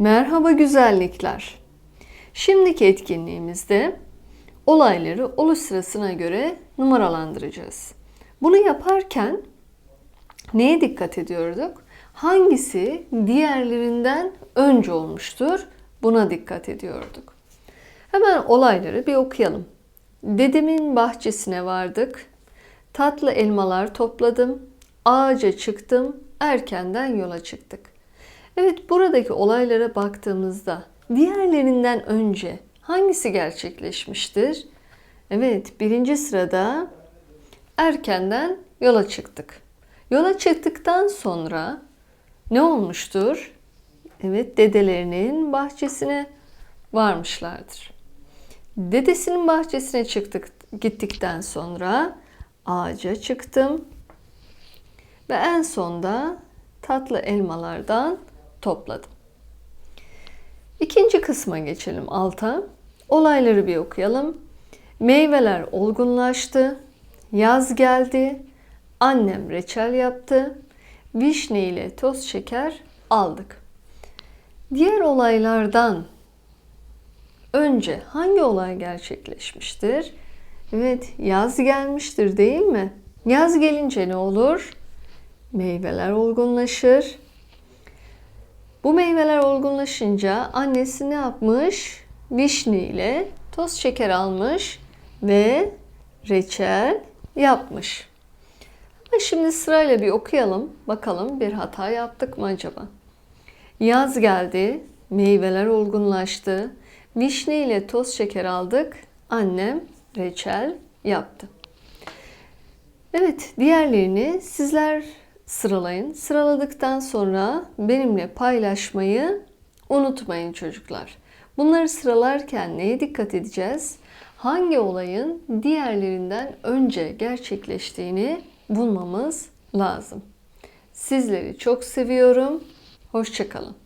Merhaba güzellikler. Şimdiki etkinliğimizde olayları oluş sırasına göre numaralandıracağız. Bunu yaparken neye dikkat ediyorduk? Hangisi diğerlerinden önce olmuştur? Buna dikkat ediyorduk. Hemen olayları bir okuyalım. Dedemin bahçesine vardık. Tatlı elmalar topladım. Ağaca çıktım. Erkenden yola çıktık. Evet buradaki olaylara baktığımızda diğerlerinden önce hangisi gerçekleşmiştir? Evet birinci sırada erkenden yola çıktık. Yola çıktıktan sonra ne olmuştur? Evet dedelerinin bahçesine varmışlardır. Dedesinin bahçesine çıktık gittikten sonra ağaca çıktım ve en sonda tatlı elmalardan topladım. İkinci kısma geçelim alta. Olayları bir okuyalım. Meyveler olgunlaştı. Yaz geldi. Annem reçel yaptı. Vişne ile toz şeker aldık. Diğer olaylardan önce hangi olay gerçekleşmiştir? Evet, yaz gelmiştir değil mi? Yaz gelince ne olur? Meyveler olgunlaşır. Bu meyveler olgunlaşınca annesi ne yapmış? Vişne ile toz şeker almış ve reçel yapmış. Ama şimdi sırayla bir okuyalım. Bakalım bir hata yaptık mı acaba? Yaz geldi, meyveler olgunlaştı. Vişne ile toz şeker aldık. Annem reçel yaptı. Evet, diğerlerini sizler sıralayın. Sıraladıktan sonra benimle paylaşmayı unutmayın çocuklar. Bunları sıralarken neye dikkat edeceğiz? Hangi olayın diğerlerinden önce gerçekleştiğini bulmamız lazım. Sizleri çok seviyorum. Hoşçakalın.